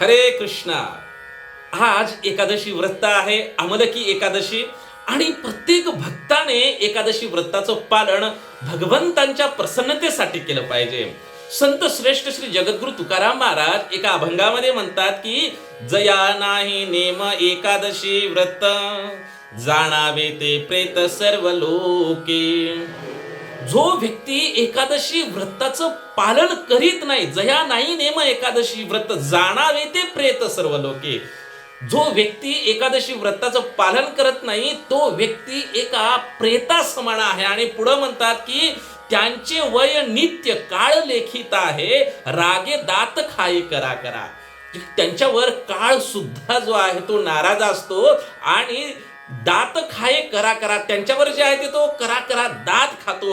हरे कृष्णा. आज एकादशी व्रत आहे अमलकी एकादशी आणि प्रत्येक भक्ताने एकादशी व्रताचं पालन भगवंतांच्या प्रसन्नतेसाठी केलं पाहिजे. संत श्रेष्ठ श्री जगद्गुरु तुकाराम महाराज एका अभंगामध्ये म्हणतात की जया नाही नेम एकादशी व्रत जाणावे ते प्रेत सर्व लोके जो व्यक्ती एकादशी व्रताचं पालन करीत नाही जया नाही नेम एकादशी व्रत जाणावे ते प्रेत सर्व लोके जो व्यक्ती एकादशी व्रताचं पालन करत नाही तो व्यक्ती एका प्रेता समान आहे आणि पुढं म्हणतात की त्यांचे वय नित्य काळ लेखित आहे रागे दात खाई करा करा. त्यांच्यावर काळ सुद्धा जो आहे तो नाराज असतो आणि दात खाये करा करा त्यांच्यावर जे आहे ते तो करा करा दात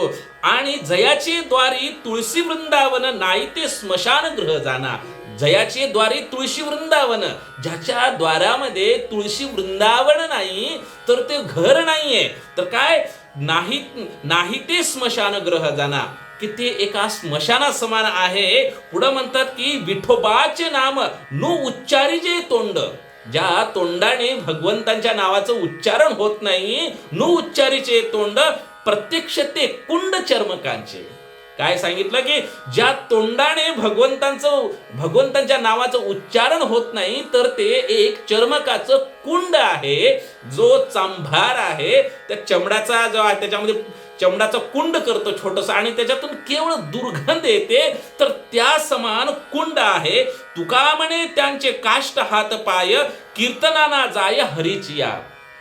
जातो. आणि जयाचे द्वारी तुळशी वृंदावन नाही ते स्मशान गृह जाना. जयाचे द्वारी तुळशी वृंदावन ज्याच्या द्वारामध्ये तुळशी वृंदावन नाही तर ते घर नाहीये. तर काय? नाही नाही ते स्मशान ग्रह जाना. की ते एका स्मशाना समान आहे. पुढं म्हणतात की विठोबाचे नाम नु उच्चारी जे तोंड. ज्या तोंडाने भगवंतांच्या नावाचं उच्चारण होत नाही नु उच्चारीचे तोंड प्रत्यक्ष ते कुंड चर्मकांचे. काय सांगितलं की ज्या तोंडाने भगवंतांचं भगवंतांच्या नावाचं उच्चारण होत नाही तर ते एक चर्मकाचं कुंड आहे जो चांभार आहे. त्या चमडाचा जो आहे त्याच्यामध्ये चमडाचं कुंड करतो छोटस आणि त्याच्यातून केवळ दुर्गंध येते तर त्या समान कुंड आहे. तुका म्हणे त्यांचे काष्ट हात पाय कीर्तनाना जाय हरिचिया.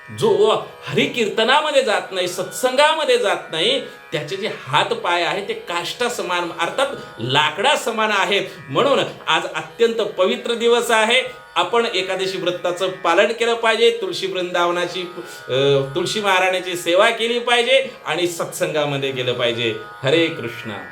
जो हरिकीर्तनामध्ये जात नाही सत्संगामध्ये जात नाही त्याचे जे हात पाय आहे ते काष्टा समान अर्थात लाकडा समान आहेत. म्हणून आज अत्यंत पवित्र दिवस आहे. आपण एकादशी व्रताचं पालन केलं पाहिजे तुळशी वृंदावनाची अं, तुळशी महाराणाची सेवा केली पाहिजे आणि सत्संगामध्ये गेलं पाहिजे. हरे कृष्णा.